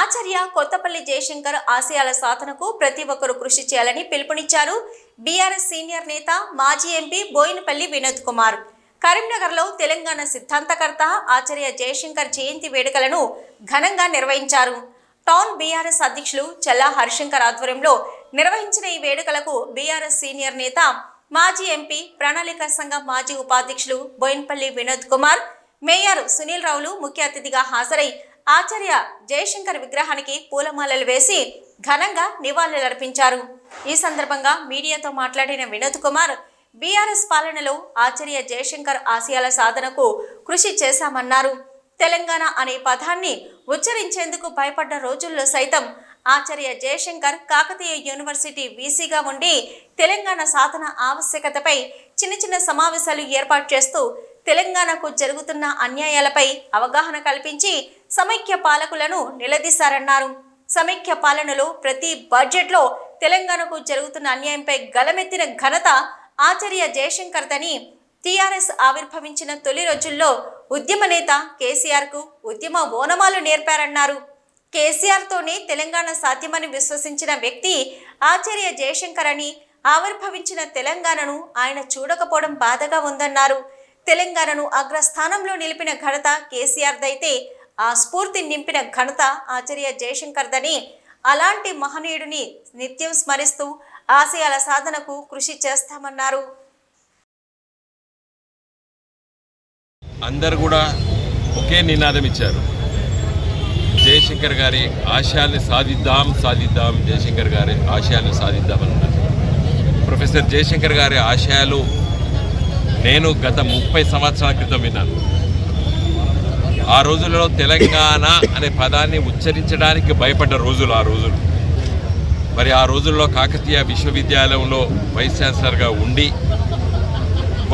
ఆచార్య కొత్తపల్లి జయశంకర్ ఆశయాల సాధనకు ప్రతి ఒక్కరూ కృషి చేయాలని పిలుపునిచ్చారు. బీఆర్ఎస్ సీనియర్ నేత మాజీ ఎంపీ బోయినపల్లి వినోద్ కుమార్. కరీంనగర్లో తెలంగాణ సిద్ధాంతకర్త ఆచార్య జయశంకర్ జయంతి వేడుకలను ఘనంగా నిర్వహించారు. టౌన్ బీఆర్ఎస్ అధ్యక్షులు చల్లా హరిశంకర్ ఆధ్వర్యంలో నిర్వహించిన ఈ వేడుకలకు బీఆర్ఎస్ సీనియర్ నేత మాజీ ఎంపీ ప్రణాళిక సంఘం మాజీ ఉపాధ్యక్షులు బోయిన్పల్లి వినోద్ కుమార్ మేయర్ సునీల్ రావులు ముఖ్య అతిథిగా హాజరై ఆచార్య జయశంకర్ విగ్రహానికి పూలమాలలు వేసి ఘనంగా నివాళులర్పించారు. ఈ సందర్భంగా మీడియాతో మాట్లాడిన వినోద్ కుమార్ బీఆర్ఎస్ పాలనలో ఆచార్య జయశంకర్ ఆశయాల సాధనకు కృషి చేశామన్నారు. తెలంగాణ అనే పదాన్ని ఉచ్చరించేందుకు భయపడ్డ రోజుల్లో సైతం ఆచార్య జయశంకర్ కాకతీయ యూనివర్సిటీ వీసీగా ఉండి తెలంగాణ సాధన ఆవశ్యకతపై చిన్న చిన్న సమావేశాలు ఏర్పాటు చేస్తూ తెలంగాణకు జరుగుతున్న అన్యాయాలపై అవగాహన కల్పించి సమైక్య పాలకులను నిలదీశారన్నారు. సమైక్య పాలనలో ప్రతి బడ్జెట్లో తెలంగాణకు జరుగుతున్న అన్యాయంపై గలమెత్తిన ఘనత ఆచార్య జయశంకర్దని టీఆర్ఎస్ ఆవిర్భవించిన తొలి రోజుల్లో ఉద్యమ నేత కేసీఆర్కు ఉద్యమ ఓనమాలు నేర్పారన్నారు. కేసీఆర్తోనే తెలంగాణ సాధ్యమని విశ్వసించిన వ్యక్తి ఆచార్య జయశంకర్ అని ఆవిర్భవించిన తెలంగాణను ఆయన చూడకపోవడం బాధగా ఉందన్నారు. తెలంగాణను అగ్రస్థానంలో నిలిపిన ఘనత కేసీఆర్దైతే ఆ స్ఫూర్తి నింపిన ఘనత ఆచార్య జయశంకర్దని అలాంటి మహనీయుడిని నిత్యం స్మరిస్తూ ఆశయాల సాధనకు కృషి చేస్తామన్నారు. అందరు కూడా ఒకే నినాదం ఇచ్చారు. జయశంకర్ గారి ఆశయాల్ని సాధిద్దాం సాధిద్దాం జయశంకర్ గారి ఆశయాల్ని సాధిద్దాం అన్నారు ప్రొఫెసర్ జయశంకర్ గారి ఆశయాలు నేను గత ముప్పై సంవత్సరాల క్రితం విన్నాను. ఆ రోజులలో తెలంగాణ అనే పదాన్ని ఉచ్చరించడానికి భయపడ్డ రోజులు ఆ రోజులు. మరి ఆ రోజుల్లో కాకతీయ విశ్వవిద్యాలయంలో వైస్ ఛాన్సలర్గా ఉండి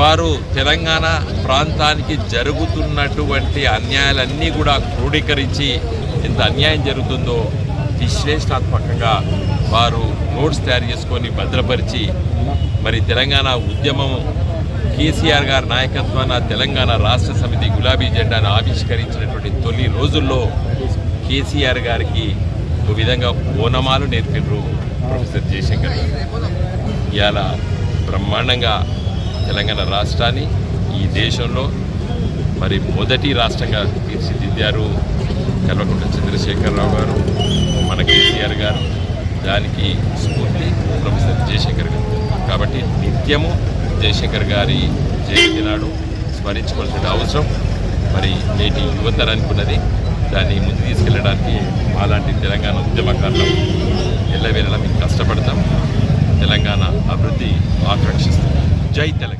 వారు తెలంగాణ ప్రాంతానికి జరుగుతున్నటువంటి అన్యాయాలన్నీ కూడా క్రోడీకరించి ఎంత అన్యాయం జరుగుతుందో విశ్లేషణాత్మకంగా వారు నోట్స్ తయారు చేసుకొని భద్రపరిచి మరి తెలంగాణ ఉద్యమం కేసీఆర్ గారి నాయకత్వాన తెలంగాణ రాష్ట్ర సమితి గులాబీ జెండాను ఆవిష్కరించినటువంటి తొలి రోజుల్లో కేసీఆర్ గారికి ఒక విధంగా ఓనమాలు నేర్పినరు ప్రొఫెసర్ జయశంకర్ గారు. ఇవాళ బ్రహ్మాండంగా తెలంగాణ రాష్ట్రాన్ని ఈ దేశంలో మరి మొదటి రాష్ట్రంగా తీర్చిదిద్దారు కల్వకుంట్ల చంద్రశేఖరరావు గారు మన కేసీఆర్ గారు. దానికి స్ఫూర్తి ప్రొఫెసర్ జయశంకర్ గారు. కాబట్టి నిత్యము జయశంకర్ గారి జయంతి నాడు స్మరించుకోవాల్సిన అవసరం. మరి నేటి యువతరానికి ఉన్నది దాన్ని ముందు తీసుకెళ్ళడానికి మాలాంటి తెలంగాణ ఉద్యమకారులు ఎల్లవేళలా మేము కష్టపడతాం. తెలంగాణ అభివృద్ధి ఆకాంక్షిస్తాం జై తెలంగాణ.